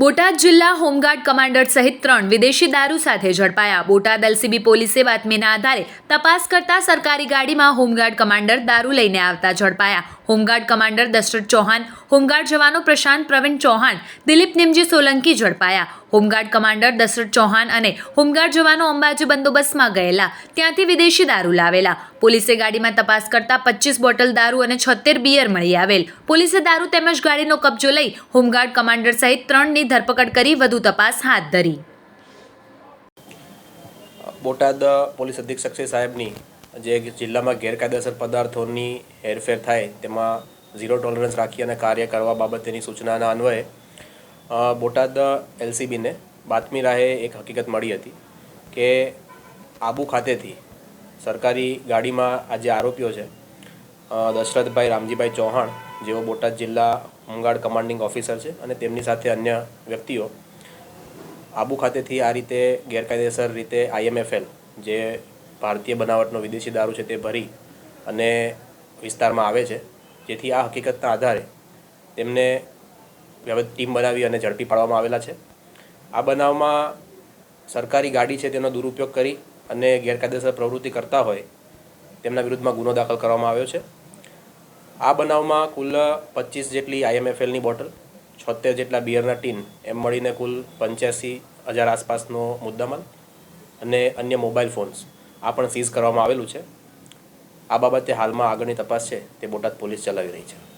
બોટાદ જિલ્લા home guard commander સહિત ત્રણ વિદેશી દારૂ સાથે ઝડપાયા. બોટાદ એલસીબી પોલીસે બાતમીના આધારે તપાસ કરતા સરકારી ગાડીમાં હોમગાર્ડ કમાન્ડર દારૂ લઈને આવતા ઝડપાયા. Home guard commander Dashrath Chauhan, home guard જવાનો પ્રશાંત પ્રવીણ ચૌહાણ, દિલીપ નિમજી સોલંકી ઝડપાયા. હોમગાર્ડ કમાન્ડર દશરથ ચૌહાણ અને હોમગાર્ડ જવાનો અંબાજી બંદોબસ્તમાં ગયેલા. ત્યાંથી વિદેશી દારૂ લાવેલા. પોલીસે ગાડીમાં તપાસ કરતા પચીસ બોટલ દારૂ અને છોતેર બિયર મળી આવેલ. પોલીસે દારૂ તેમજ ગાડીનો કબજો લઈ હોમગાર્ડ કમાન્ડર સહિત ત્રણની ધરપકડ કરી વધુ તપાસ હાથ ધરી. બોટાદ પોલીસ અધિક્ષક શ્રી સાહેબની જે જિલ્લામાં ગેરકાયદેસર પદાર્થોની હેરફેર થાય તેમાં ઝીરો ટોલરન્સ રાખી અને કાર્ય કરવા બાબતેની સૂચનાના અન્વયે બોટાદ એલસીબીને બાતમી રાહે એક હકીકત મળી હતી કે આબુ ખાતેથી સરકારી ગાડીમાં આ જે આરોપીઓ છે દશરથભાઈ રામજીભાઈ ચૌહાણ, જેઓ બોટાદ જિલ્લા હોમગાર્ડ કમાન્ડિંગ ઓફિસર છે અને તેમની સાથે અન્ય વ્યક્તિઓ, આબુ ખાતેથી આ રીતે ગેરકાયદેસર રીતે આઈએમએફએલ જે ભારતીય બનાવટનો વિદેશી દારૂ છે તે ભરી અને વિસ્તારમાં આવે છે. જેથી આ હકીકતના આધારે તેમને ટીમ બનાવી અને ઝડપી પાડવામાં આવેલા છે. આ બનાવમાં સરકારી ગાડી છે તેનો દુરુપયોગ કરી અને ગેરકાયદેસર પ્રવૃત્તિ કરતા હોય તેમના વિરુદ્ધમાં ગુનો દાખલ કરવામાં આવ્યો છે. આ બનાવમાં કુલ પચીસ જેટલી આઈએમએફએલની બોટલ, છોતેર જેટલા બિયરના ટીન, એમ મળીને કુલ પંચ્યાસી હજાર આસપાસનો મુદ્દામાલ અને અન્ય મોબાઈલ ફોન્સ. આ પણ સીઝ કરવામાં આવેલું છે. આ બાબતે હાલમાં આગળની તપાસ છે તે બોટાદ પોલીસ ચલાવી રહી છે.